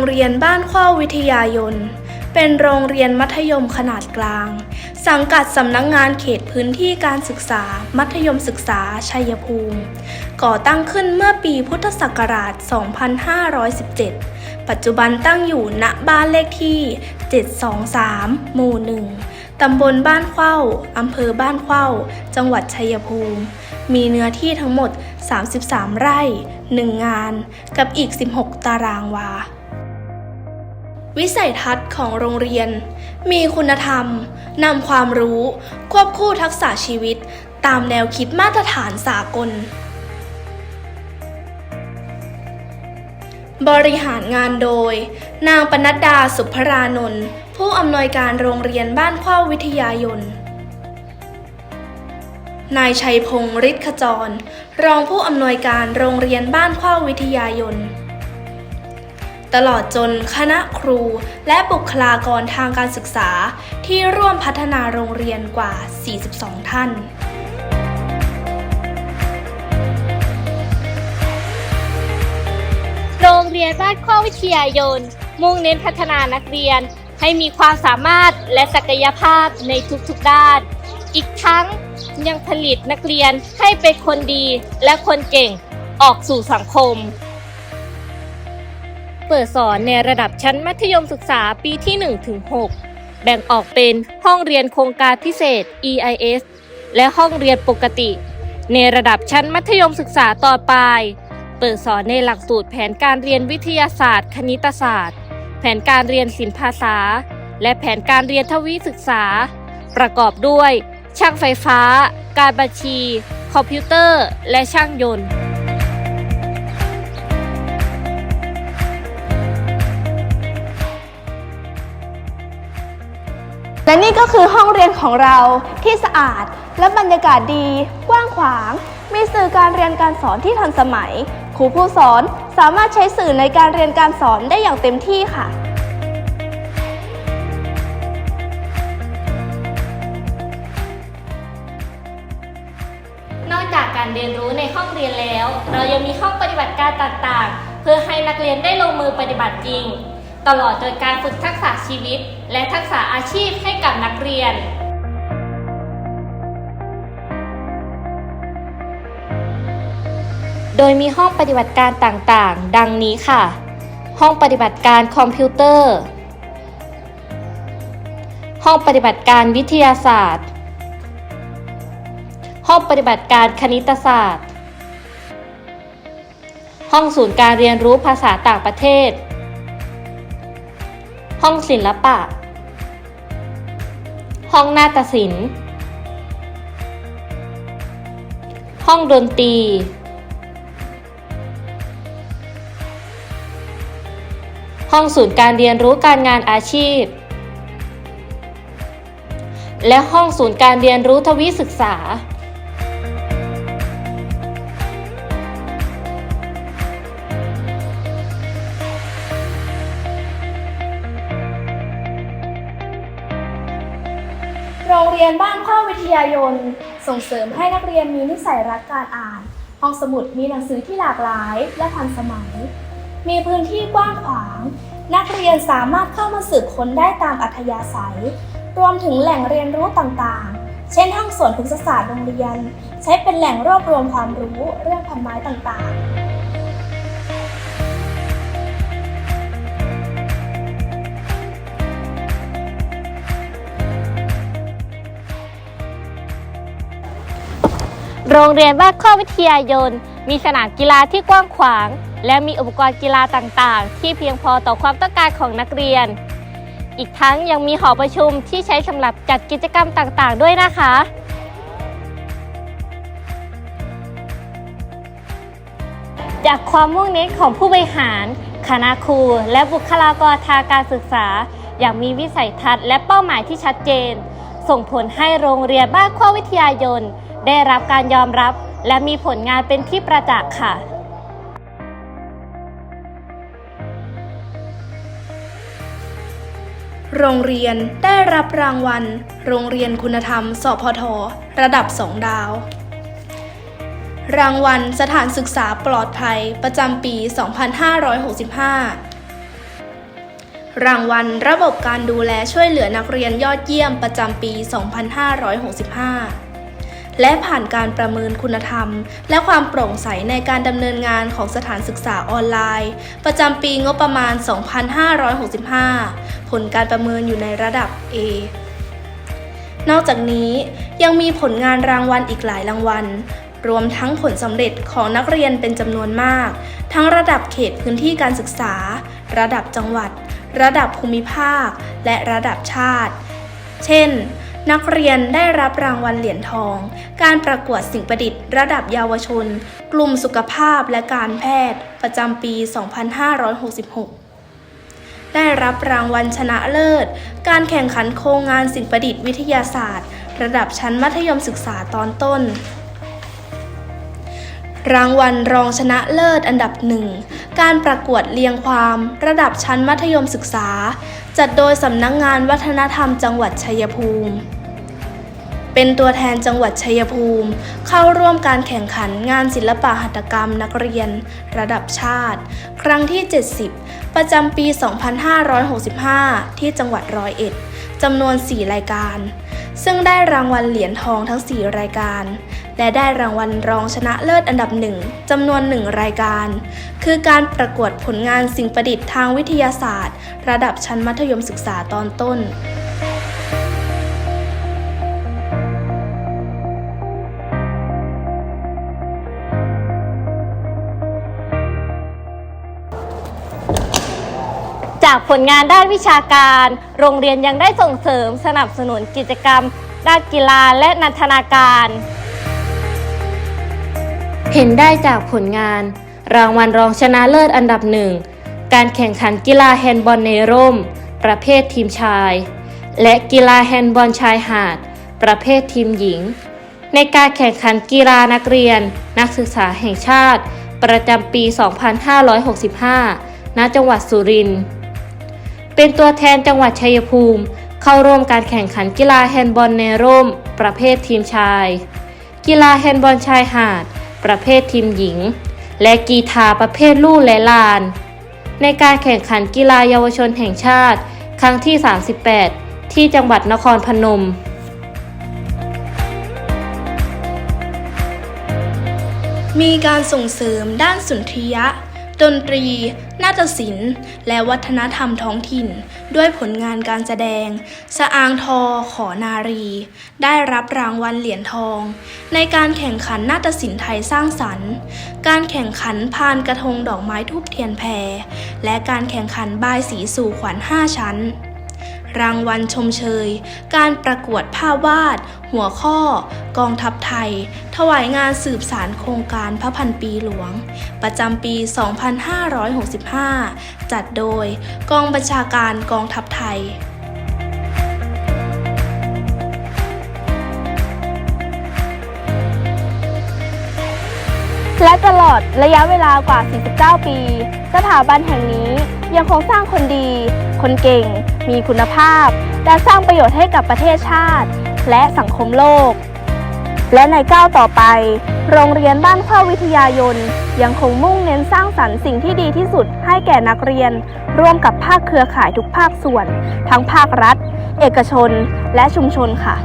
รงเรียนบ้านข้าวิทยายน เป็นโรงเรียนมัธยมขนาดกลาง สังกัดสำนักงงานเขตพื้นที่การศึกษา มัธยมศึกษา ชัยภูมิ ก่อตั้งขึ้นเมื่อปีพุทธศักราช 2517 ปัจจุบันตั้งอยู่ณบ้านเลขที่ 723 หมู่ 1 ตำบลบ้านเข้าอำเภอบ้านเข้า จังหวัดชัยภูมิมีเนื้อที่ทั้งหมด 33 ไร่ 1 งาน กับอีก 16 ตารางวา วิสัยทัศน์ของโรงเรียน มีคุณธรรมนำความรู้ ควบคู่ทักษะชีวิต ตามแนวคิดมาตรฐานสากล บริหารงานโดย นางปนัดดาสุภรานนท์ผู้อำนวยการโรงเรียนบ้านข้าววิทยายนนายชัยพงศ์ฤทธิ์ขจร รองผู้อำนวยการโรงเรียนบ้านข้าวิทยายน ตลอดจนคณะครูและบุคลากรทางการศึกษาที่ร่วมพัฒนาโรงเรียนกว่า 42 ท่านโรงเรียนบ้านข้อวิทยายน มุ่งเน้นพัฒนานักเรียน ให้มีความสามารถและศักยภาพในทุกๆด้าน อีกทั้งยังผลิตนักเรียนให้เป็นคนดีและคนเก่งออกสู่สังคม เปิดสอนในระดับชั้นมัธยมศึกษาปีที่1ถึง6แบ่งออกเป็นห้องเรียนโครงการพิเศษ EIS และห้องเรียนปกติ ในระดับชั้นมัธยมศึกษาต่อไป เปิดสอนในหลักสูตรแผนการเรียนวิทยาศาสตร์ คณิตศาสตร์ แผนการเรียนศิลปภาษา และแผนการเรียนทวีศึกษา ประกอบด้วย ช่างไฟฟ้า การบัญชี คอมพิวเตอร์ และช่างยนต์ และนี่ก็คือห้องเรียนของเราที่สะอาด และบรรยากาศดี กว้างขวาง มีสื่อการเรียนการสอนที่ทันสมัย ครูผู้สอนสามารถใช้สื่อในการเรียนการสอนได้อย่างเต็มที่ค่ะ นอกจากการเรียนรู้ในห้องเรียนแล้ว เรายังมีห้องปฏิบัติการต่างๆ เพื่อให้นักเรียนได้ลงมือปฏิบัติจริง ตลอดจนการฝึกทักษะชีวิต และทักษะอาชีพให้กับนักเรียน โดยมีห้องปฏิบัติการต่างๆ ดังนี้ค่ะ ห้องปฏิบัติการคอมพิวเตอร์ ห้องปฏิบัติการวิทยาศาสตร์ ห้องปฏิบัติการคณิตศาสตร์ ห้องศูนย์การเรียนรู้ภาษาต่างประเทศ ห้องศิลปะ ห้องนาฏศิลป์ ห้องดนตรี ห้องศูนย์การเรียนรู้การงานอาชีพ และห้องศูนย์การเรียนรู้ทวีศึกษา ยนบ้านข้าวิทยายน ส่งเสริมให้นักเรียนมีนิสัยรักการอ่าน ห้องสมุดมีหนังสือที่หลากหลายและทันสมัย มีพื้นที่กว้างขวาง นักเรียนสามารถเข้ามาสืบค้นได้ตามอัธยาศัย รวมถึงแหล่งเรียนรู้ต่างๆ เช่นห้องสวนพฤกษศาสตร์โรงเรียน ใช้เป็นแหล่งรวบรวมความรู้เรื่องพันไม้ต่างๆ โรงเรียนบ้านข้อวิทยายน มีสนามกีฬาที่กว้างขวาง และมีอุปกรณ์กีฬาต่างๆ ที่เพียงพอต่อความต้องการของนักเรียน อีกทั้งยังมีหอประชุมที่ใช้สำหรับจัดกิจกรรมต่างๆ ด้วยนะคะ จากความมุ่งเน้นของผู้บริหารคณะครู และบุคลากรทางการศึกษา อย่างมีวิสัยทัศน์และเป้าหมายที่ชัดเจน ส่งผลให้โรงเรียนบ้านข้อวิทยายน ได้รับการยอมรับและมีผลงานเป็นที่ประจักษ์ค่ะโรงเรียนได้รับรางวัล โรงเรียนคุณธรรม สพท ระดับ2ดาว รางวัลสถานศึกษาปลอดภัยประจำปี 2565 รางวัลระบบการดูแลช่วยเหลือนักเรียนยอดเยี่ยมประจำปี 2565 และผ่านการประเมินคุณธรรม และความโปร่งใสในการดำเนินงานของสถานศึกษาออนไลน์ ประจำปีงบประมาณ 2565 ผลการประเมินอยู่ในระดับ A นอกจากนี้ยังมีผลงานรางวัลอีกหลายรางวัล รวมทั้งผลสำเร็จของนักเรียนเป็นจำนวนมาก ทั้งระดับเขตพื้นที่การศึกษา ระดับจังหวัด ระดับภูมิภาค และระดับชาติ เช่น นักเรียนได้รับรางวัลเหรียญทอง การประกวดสิ่งประดิษฐ์ระดับเยาวชน กลุ่มสุขภาพและการแพทย์ ประจำปี 2566 ได้รับรางวัลชนะเลิศ การแข่งขันโครงงานสิ่งประดิษฐ์วิทยาศาสตร์ ระดับชั้นมัธยมศึกษาตอนต้น รางวัลรองชนะเลิศอันดับหนึ่ง การประกวดเรียงความ ระดับชั้นมัธยมศึกษา จัดโดยสำนักงงานวัฒนธรรมจังหวัดชัยภูมิ เป็นตัวแทนจังหวัดชัยภูมิ เข้าร่วมการแข่งขันงานศิลปะหัตถกรรมนักเรียน ระดับชาติ ครั้งที่ 70 ประจำปี 2565 ที่จังหวัดร้อยเอ็ดจำนวน 4 รายการ ซึ่งได้รางวัลเหรียญทองทั้ง 4 รายการ และได้รางวัลรองชนะเลิศอันดับหนึ่งจำนวน 1 รายการ คือการประกวดผลงานสิ่งประดิษฐ์ทางวิทยาศาสตร์ ระดับชั้นมัธยมศึกษาตอนต้น จากผลงานด้านวิชาการ โรงเรียนยังได้ส่งเสริมสนับสนุนกิจกรรม ด้านกีฬาและนันทนาการ เห็นได้จากผลงาน รางวัลรองชนะเลิศอันดับหนึ่ง การแข่งขันกีฬาแฮนด์บอลในร่ม ประเภททีมชาย และกีฬาแฮนด์บอลชายหาด ประเภททีมหญิง ในการแข่งขันกีฬานักเรียน นักศึกษาแห่งชาติ ประจำปี 2565ณจังหวัดสุรินทร์ เป็นตัวแทนจังหวัดชัยภูมิ เข้าร่วมการแข่งขันกีฬาแฮนด์บอลในร่ม ประเภททีมชาย กีฬาแฮนด์บอลชายหาด ประเภททีมหญิง และกีฬาประเภทลู่และลาน ในการแข่งขันกีฬาเยาวชนแห่งชาติ ครั้งที่ 38 ที่จังหวัดนครพนมมีการส่งเสริมด้านสุนทรียะ ดนตรี นาฏศิลป์ และวัฒนธรรมท้องถิ่น ด้วยผลงานการแสดง สะอางทอ ขอนารี ได้รับรางวัลเหรียญทอง ในการแข่งขันนาฏศิลป์ไทยสร้างสรรค์ การแข่งขันพานกระทงดอกไม้ทูบเทียนแพร และการแข่งขันบายสีสู่ขวัญ5ชั้น รางวัลชมเชย การประกวดภาพวาด หัวข้อ กองทัพไทย ถวายงานสืบสารโครงการพระพันปีหลวง ประจำปี 2565 จัดโดย กองบัญชาการกองทัพไทย และตลอดระยะเวลากว่า 49 ปี สถาบันแห่งนี้ยังคงสร้างคนดี คนเก่ง มีคุณภาพ และสร้างประโยชน์ให้กับประเทศชาติ และสังคมโลก และในก้าวต่อไป โรงเรียนบ้านข้าวิทยายน ยังคงมุ่งเน้นสร้างสรรค์สิ่งที่ดีที่สุดให้แก่นักเรียน ร่วมกับภาคเครือข่ายทุกภาคส่วน ทั้งภาครัฐ เอกชน และชุมชนค่ะ